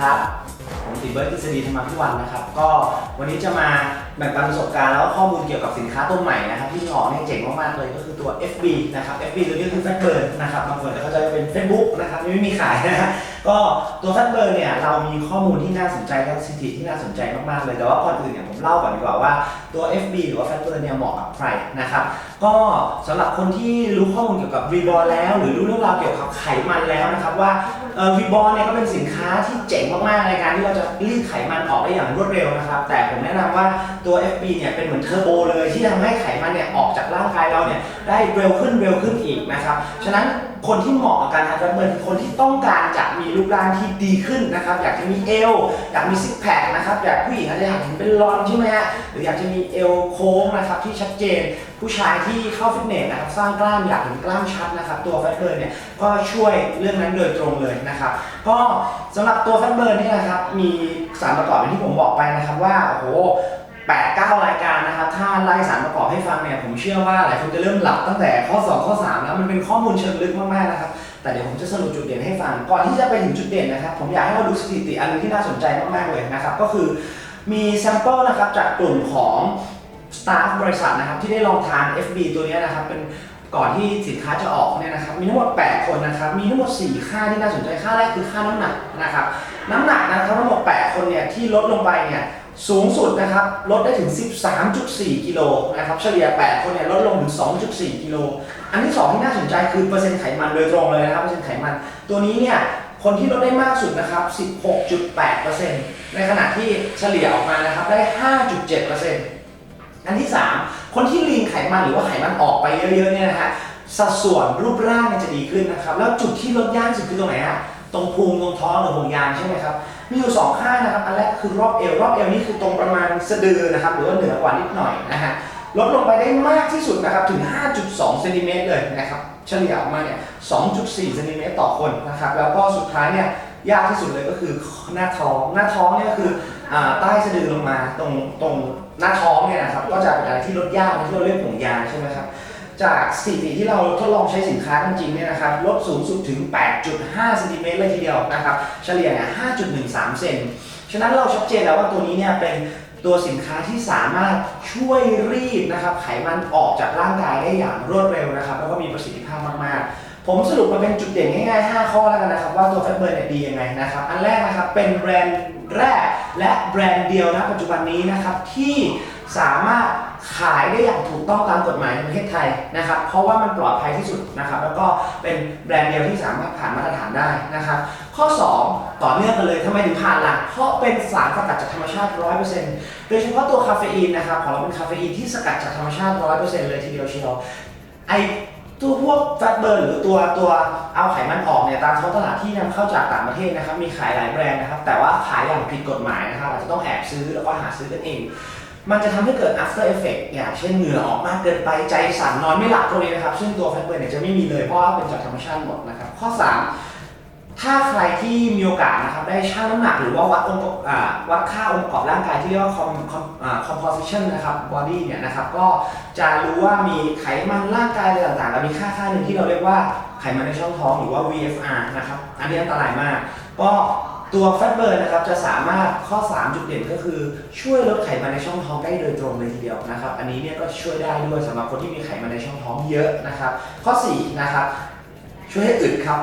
ครับ ผมติเบิร์ตกฤษฎีธรรมพิวันนะครับ ก็วันนี้จะมา แบ่งปันประสบการณ์แล้วก็ข้อมูลเกี่ยวกับสินค้าตัวใหม่นะครับที่ออกเนี่ยเจ๋งมากๆเลยก็คือตัว FB นะครับ FB ตัวนี้คือ Fat Burn นะครับบางคนจะเขาจว่าเป็น Facebook นะครับยังไม่มีขายนะฮะก็ตัว Fat Burn เนี่ยเรามีข้อมูลที่น่าสนใจและสถิติที่น่าสนใจมากๆเลยแต่ว่าก่อนอื่นเนี่ยผมเล่าก่อนดีกว่าว่าตัว FB หรือว่า Fat Burn เนี่ยเหมาะกับใครนะครับก็สำหรับคนที่รู้ข้อมูลเกี่ยวกับรีบอลแล้ว หรือรู้เรื่องราวเกี่ยวกับไขมันแล้วนะครับว่าเออรีบอลเนี่ยก็เป็นสินค้าที่เจ๋งมากๆในการที่เราจะรีดไขมันออกได้อย่างรวดเร็วนะครับแต่ผมแนะนำว่าตัว FB เนี่ยเป็นเหมือนเทอร์โบเลยที่ทำให้ไขมันเนี่ยออกจากร่างกายเราเนี่ยได้เร็วขึ้นเร็วขึ้นอีกนะครับ ฉะนั้นคนที่เหมาะกับการทานแฟตเบิร์นคือคนที่ต้องการจะมีรูปร่างที่ดีขึ้นนะครับ อยากจะมีเอว อยากมีซิกแพคนะครับ อยากผู้หญิงอาจจะอยากเห็นเป็นรอนใช่ไหมฮะ หรืออยากจะมีเอวโค้งนะครับที่ชัดเจน ผู้ชายที่เข้าฟิตเนสนะครับสร้างกล้ามอยากเห็นกล้ามชัดนะครับ ตัวแฟตเบิร์นเนี่ยก็ช่วยเรื่องนั้นโดยตรงเลยนะครับ ก็สำหรับตัวแฟตเบิร์นเนี่ยนะครับมีสารประกอบอย่างที่ผมบอกไปนะครับว่าโอ้โห แปดเก้ารายการนะครับ ถ้าไล่สารประกอบให้ฟังเนี่ย ผมเชื่อว่าหลายคนจะเริ่มหลับตั้งแต่ข้อ 2 ข้อ 3 แล้ว มันเป็นข้อมูลเชิงลึกมากๆนะครับ แต่เดี๋ยวผมจะสรุปจุดเด่นให้ฟัง ก่อนที่จะไปถึงจุดเด่นนะครับ ผมอยากให้เราดูสถิติอันนึงที่น่าสนใจมากๆเลยนะครับ ก็คือมีแซมเปิลนะครับจากกลุ่มของสตาฟบริษัทนะครับที่ได้ลองทาน FB ตัวนี้นะครับเป็นก่อนที่สินค้าจะออกเนี่ยนะครับมีทั้งหมด 8 คนนะครับมีทั้งหมด 4 ค่าที่น่าสนใจค่าแรกคือค่าน้ำหนักนะครับน้ำหนักนะครับทั้งหมด 8 คนเนี่ยที่ลดลงไปเนี่ย สูงสุดนะครับลดได้ถึง 13.4 กิโลนะครับเฉลี่ย 8 คนเนี่ยลดลงถึง 2.4 กิโล อันที่ 2 ที่น่าสนใจคือเปอร์เซ็นต์ไขมันโดยตรงเลยนะครับเปอร์เซ็นต์ไขมัน ตัวนี้เนี่ยคนที่ลดได้มากสุดนะครับ 16.8%ในขณะที่เฉลี่ยออกมานะครับได้ 5.7%อันที่ 3 คนที่ลีนไขมันหรือว่าไขมันออกไปเยอะๆเนี่ยนะฮะสัดส่วนรูปร่างเนี่ยจะดีขึ้นนะครับ แล้วจุดที่ลดยากสุดคือตรงไหนฮะตรงพุงตรงท้องหรือห่วงยางใช่ไหมครับ มีอยู่สองข้างนะครับ อันแรกคือรอบเอว รอบเอวนี่คือตรงประมาณสะดือนะครับ หรือว่าเหนือกว่านิดหน่อยนะฮะ ลดลงไปได้มากที่สุดนะครับ ถึง 5.2เซนติเมตรเลยนะครับ เฉลี่ยออกมาเนี่ย 2.4เซนติเมตรต่อคนนะครับ แล้วก็สุดท้ายเนี่ย ยากที่สุดเลยก็คือหน้าท้อง หน้าท้องเนี่ยคืออใต้สะดือลงมาตรงตรงหน้าท้องเนี่ยนะครับ ก็จะเป็นอะไรที่ลดยากที่เราเรียกห่วงยางใช่ไหมครับ จากสถิติที่เราทดลองใช้สินค้ากันจริงเนี่ยนะครับลดสูงสุดถึง 8.5เซนติเมตรเลยทีเดียวนะครับ เฉลี่ยเนี่ย5.13 เซนฉะนั้นเราชัดเจนแล้วว่าตัวนี้เนี่ยเป็นตัวสินค้าที่สามารถช่วยรีดนะครับไขมันออกจากร่างกายได้อย่างรวดเร็วนะครับ แล้วก็มีประสิทธิภาพมากๆ ผมสรุปมาเป็นจุดเด่นง่ายๆ 5 ข้อแล้วกันนะครับ ว่าตัวแฟตเบิร์นเนี่ยดียังไงนะครับ อันแรกนะครับเป็นแบรนด์แรกและแบรนด์เดียวนะปัจจุบันนี้นะครับที่สามารถ ขายได้อย่างถูกต้องตามกฎหมายในประเทศไทยนะครับ เพราะว่ามันปลอดภัยที่สุดนะครับ แล้วก็เป็นแบรนด์เดียวที่สามารถผ่านมาตรฐานได้นะครับ ข้อ 2 ต่อเนื่องกันเลยทำไมถึงผ่านล่ะเพราะเป็นสารสกัดจากธรรมชาติ 100%โดยเฉพาะตัวคาเฟอีนนะครับของเราเป็นคาเฟอีนที่สกัดจากธรรมชาติ 100%เลยทีเดียวเชียวไอตัวพวกแฟตเบิร์นหรือตัวตัวเอาไขมันออกเนี่ยตามท้องตลาดที่นำเข้าจากต่างประเทศนะครับมีขายหลายแบรนด์นะครับแต่ว่าขายอย่างผิดกฎหมายนะครับอาจจะต้องแอบซื้อแล้วก็หาซื้อกันเอง มันจะทำให้เกิด after effect อย่างเช่นเหงื่อออกมากเกินไปใจสั่นนอนไม่หลับพวกนี้นะครับ ซึ่งตัวแฟตเบิร์นเนี่ยจะไม่มีเลยเพราะว่าเป็นจากธรรมชาติหมดนะครับ ข้อ 3 ถ้าใครที่มีโอกาสนะครับได้ชั่งน้ำหนักหรือว่าวัดองค์ประกอบวัดค่าองค์ประกอบร่างกายที่เรียกว่า com com อ่า composition นะครับ body เนี่ยนะครับก็จะรู้ว่ามีไขมันร่างกายอะไรต่างๆแล้วมีค่าค่าหนึ่งที่เราเรียกว่าไขมันในช่องท้องหรือว่า VFR นะครับอันนี้อันตรายมาก ก็ ตัวแฟตเบิร์นนะครับจะสามารถข้อ 3 จุดเด่นก็คือ ช่วยลดไขมันในช่องท้องได้โดยตรงเลยทีเดียวนะครับ อันนี้เนี่ยก็ช่วยได้ด้วยสำหรับคนที่มีไขมันในช่องท้องเยอะนะครับ ข้อ4นะครับช่วยให้อึดครับ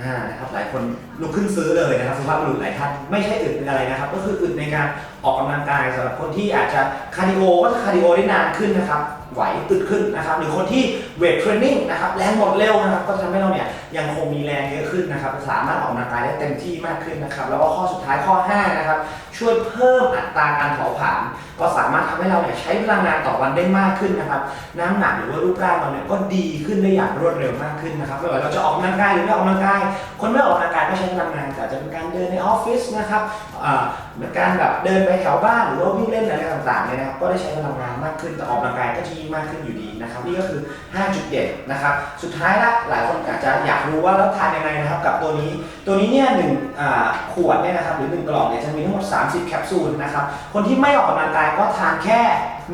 อ่านะครับหลายคนลุกขึ้นซื้อเลยนะครับสุภาพบุรุษหลายท่านไม่ใช่อึดเป็นอะไรนะครับ ก็คืออึดในการออกกำลังกายสำหรับคนที่อาจจะคาร์ดิโอก็จะคาร์ดิโอได้นานขึ้นนะครับ ไหวอึดขึ้นนะครับหรือคนที่เวทเทรนนิ่งนะครับแรงหมดเร็วนะครับก็จะทำให้เราเนี่ยยังคงมีแรงเยอะขึ้นนะครับสามารถออกกำลังกายได้เต็มที่มากขึ้นนะครับแล้วก็ข้อสุดท้ายข้อ5นะครับช่วยเพิ่มอัตราการเผาผลาญก็สามารถทำให้เราเนี่ยใช้พลังงานต่อวันได้มากขึ้นนะครับน้ำหนักหรือว่ารูปร่างเราเนี่ยก็ดีขึ้นได้อย่างรวดเร็วมากขึ้นนะครับไม่ว่าเราจะออกกำลังกายหรือไม่ออกกำลังกาย คนไม่ออกกำลังกายก็ใช้พลังงานแต่อาจจะเป็นการเดินในออฟฟิศนะครับอ่าเป็นการแบบเดินไปแถวบ้านหรือว่าวิ่งเล่นอะไรต่างๆเนี่ยนะครับก็ได้ใช้พลังงานมากขึ้นแต่ออกกำลังกายก็จะยิ่มากขึ้นอยู่ดีนะครับนี่ก็คือ 5 จุดเด่นนะครับสุดท้ายละหลายคนอาจจะอยากรู้ว่าแล้วทานยังไงนะครับกับตัวนี้ตัวนี้เนี่ยหนึ่งขวดเนี่ยนะครับหรือหนึ่งกล่องเนี่ยจะมีทั้งหมด 30 แคปซูลนะครับคนที่ไม่ออกกำลังกายก็ทานแค่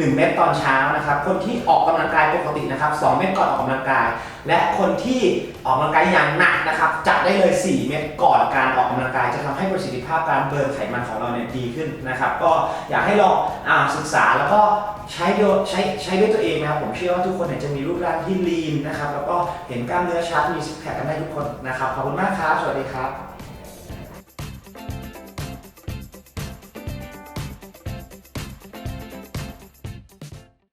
1 เม็ดตอนเช้านะครับคนที่ออกกำลังกายปกตินะครับ2เม็ดก่อนออกกำลังกาย และคนที่ออกกำลังกายอย่างหนักนะครับจัดได้เลย 4 เม็ดก่อนการออกกำลังกายจะทำให้ประสิทธิภาพการเบิร์นไขมันของเราเนี่ยดีขึ้นนะครับก็อยากให้ลองอศึกษาแล้วก็ ใช้โดยใช้ใช้ด้วยตัวเองนะครับผมเชื่อว่าทุกคนเนี่ยจะมีรูปร่างที่ลีนนะครับแล้วก็เห็นกล้ามเนื้อชัดมีซิกแพคกันได้ทุกคนนะครับขอบคุณมากครับ สวัสดีครับ